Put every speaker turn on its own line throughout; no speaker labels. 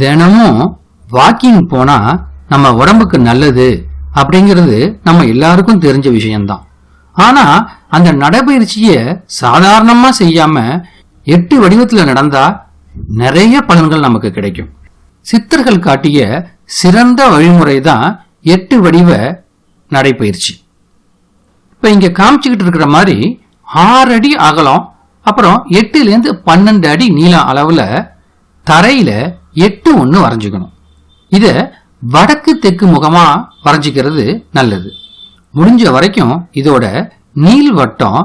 தினமும் வாக்கிங் போனா நம்ம உடம்புக்கு நல்லது அப்படிங்கிறது நம்ம எல்லாருக்கும் தெரிஞ்ச விஷயம்தான். ஆனா அந்த நடைபயிற்சியை சாதாரணமா செய்யாம எட்டு வடிவத்துல நடந்தா நிறைய பலன்கள் நமக்கு கிடைக்கும். சித்தர்கள் காட்டிய சிறந்த வழிமுறை தான் எட்டு வடிவ நடைபயிற்சி. இப்ப இங்க காமிச்சுக்கிட்டு இருக்கிற மாதிரி ஆறு அடி அகலம் அப்புறம் எட்டுல இருந்து பன்னெண்டு அடி நீளம் அளவுல தரையில எட்டு ஒன்று வரைஞ்சிக்கணும். இதை வடக்கு தெற்கு முகமாக வரைஞ்சிக்கிறது நல்லது. முடிஞ்ச வரைக்கும் இதோட நீள்வட்டம்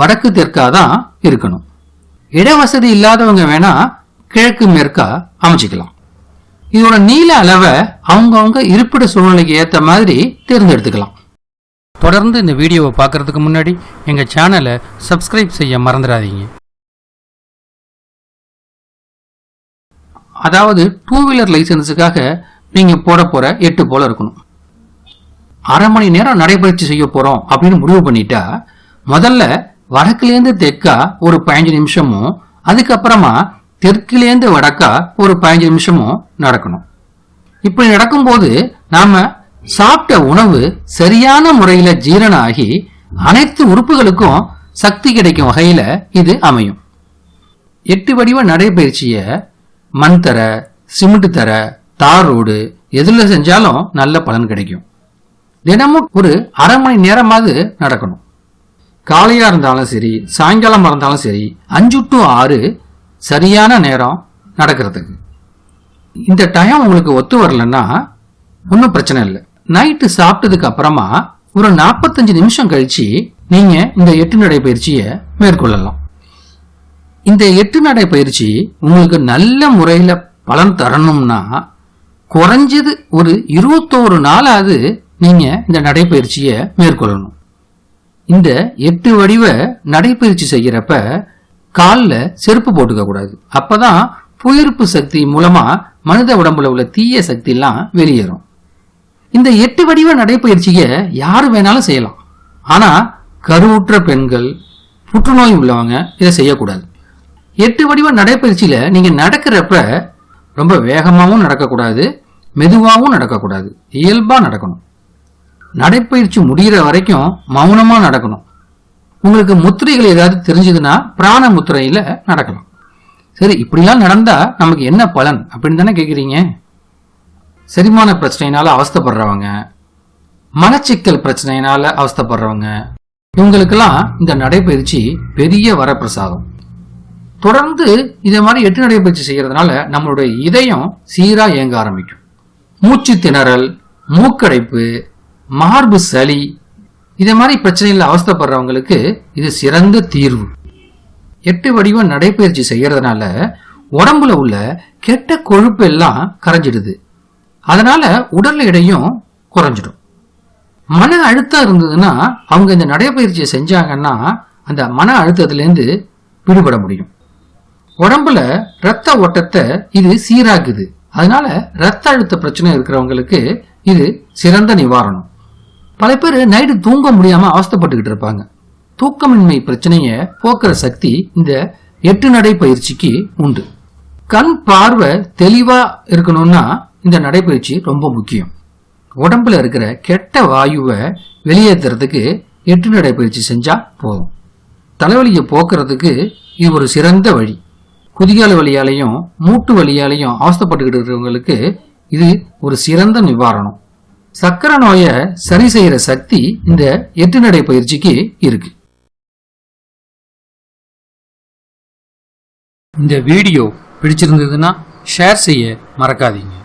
வடக்கு தெற்காக தான் இருக்கணும். இடவசதி இல்லாதவங்க வேணா கிழக்கு மேற்கா அமைச்சிக்கலாம். இதோட நீள அளவை அவங்கவுங்க இருப்பிட சூழ்நிலைக்கு ஏற்ற மாதிரி தேர்ந்தெடுத்துக்கலாம். தொடர்ந்து இந்த வீடியோவை பார்க்கறதுக்கு முன்னாடி எங்கள் சேனலை சப்ஸ்கிரைப் செய்ய மறந்துடாதீங்க. அதாவது டூ வீலர் லைசன்ஸுக்காக நீங்கள் போட போகிற எட்டு போல இருக்கணும். அரை மணி நேரம் நடைபயிற்சி செய்ய போகிறோம் அப்படின்னு முடிவு பண்ணிட்டா முதல்ல வடக்குலேருந்து தெற்கா ஒரு பதினஞ்சு நிமிஷமும் அதுக்கப்புறமா தெற்குலேருந்து வடக்கா ஒரு பதினஞ்சு நிமிஷமும் நடக்கணும். இப்படி நடக்கும்போது நாம் சாப்பிட்ட உணவு சரியான முறையில் ஜீரணம் ஆகி அனைத்து உறுப்புகளுக்கும் சக்தி கிடைக்கும் வகையில் இது அமையும். எட்டு வடிவ நடைபயிற்சியை மண் தர சிமெண்ட் தர தார் ரோடு எதுல செஞ்சாலும் நல்ல பலன் கிடைக்கும். தினமும் ஒரு அரை மணி நேரமாவது நடக்கணும். காலையா இருந்தாலும் சரி சாயங்காலமா இருந்தாலும் சரி அஞ்சு டு ஆறு சரியான நேரம் நடக்கிறதுக்கு. இந்த டைம் உங்களுக்கு ஒத்து வரலன்னா ஒன்றும் பிரச்சனை இல்லை. நைட்டு சாப்பிட்டதுக்கு அப்புறமா ஒரு நாற்பத்தஞ்சு நிமிஷம் கழிச்சு நீங்க இந்த எட்டு நடை பயிற்சியை மேற்கொள்ளலாம். இந்த எட்டு நடை பயிற்சி உங்களுக்கு நல்ல முறையில் பலன் தரணும்னா குறைஞ்சது ஒரு இருபத்தோரு நாளாவது நீங்க இந்த நடைப்பயிற்சியை மேற்கொள்ளணும். இந்த எட்டு வடிவ நடைப்பயிற்சி செய்யறப்ப காலில் செருப்பு போட்டுக்க கூடாது. அப்பதான் புயிர்ப்பு சக்தி மூலமா மனித உடம்புல உள்ள தீய சக்தி எல்லாம் வெளியேறும். இந்த எட்டு வடிவ நடைப்பயிற்சியை யாரு வேணாலும் செய்யலாம். ஆனா கருவுற்ற பெண்கள் புற்றுநோய் உள்ளவங்க இதை செய்யக்கூடாது. எட்டு வடிவ நடைப்பயிற்சியில நீங்க நடக்கிறப்ப ரொம்ப வேகமாகவும் நடக்கக்கூடாது மெதுவாகவும் நடக்கக்கூடாது. இயல்பா நடக்கணும். நடைப்பயிற்சி முடிகிற வரைக்கும் மௌனமா நடக்கணும். உங்களுக்கு முத்திரைகள் ஏதாவது தெரிஞ்சதுன்னா பிராண முத்திரையில நடக்கலாம். சரி இப்படிலாம் நடந்தா நமக்கு என்ன பலன் அப்படின்னு தானே கேட்குறீங்க செரிமான பிரச்சனையினால அவஸ்தைப்படுறவங்க மனச்சிக்கல் பிரச்சனையினால அவஸ்தைப்படுறவங்க இவங்களுக்கெல்லாம் இந்த நடைப்பயிற்சி பெரிய வரப்பிரசாதம். தொடர்ந்து இதே மாதிரி எட்டு நடைபயிற்சி செய்யறதுனால நம்மளுடைய இதயம் சீரா இயங்க ஆரம்பிக்கும். மூச்சு திணறல் மூக்கடைப்பு மார்பு சளி இதே மாதிரி பிரச்சனையில் அவஸ்தைப்படுறவங்களுக்கு இது சிறந்த தீர்வு. எட்டு வடிவ நடைப்பயிற்சி செய்யறதுனால உடம்புல உள்ள கெட்ட கொழுப்பு எல்லாம் கரைஞ்சிடுது. அதனால உடல் எடையும் குறைஞ்சிடும். மன அழுத்தம் இருந்ததுன்னா அவங்க இந்த நடைப்பயிற்சியை செஞ்சாங்கன்னா அந்த மன அழுத்தத்திலேருந்து விடுபட முடியும். உடம்புல ரத்த ஓட்டத்தை இது சீராக்குது. அதனால ரத்த அழுத்த பிரச்சனை இருக்கிறவங்களுக்கு இது சிறந்த நிவாரணம். பல பேர் நைட்டு தூங்க முடியாம அவஸ்தைப்பட்டுக்கிட்டு இருப்பாங்க. தூக்கமின்மை பிரச்சனையை போக்குற சக்தி இந்த எட்டு நடை பயிற்சிக்கு உண்டு. கண் பார்வை தெளிவா இருக்கணும்னா இந்த நடைப்பயிற்சி ரொம்ப முக்கியம். உடம்புல இருக்கிற கெட்ட வாயுவை வெளியேற்றுறதுக்கு எட்டு நடைப்பயிற்சி செஞ்சா போதும். தலைவலியை போக்குறதுக்கு இது ஒரு சிறந்த வழி. குதிகால் வழியாலையும் மூட்டு வலியாலையும் அவஸ்தப்பட்டுக்கிட்டு இருக்கிறவங்களுக்கு இது ஒரு சிறந்த நிவாரணம். சக்கரை நோயை சரி செய்யற சக்தி இந்த எட்டு நடை பயிற்சிக்கு இருக்கு. இந்த வீடியோ பிடிச்சிருந்ததுன்னா ஷேர் செய்ய மறக்காதீங்க.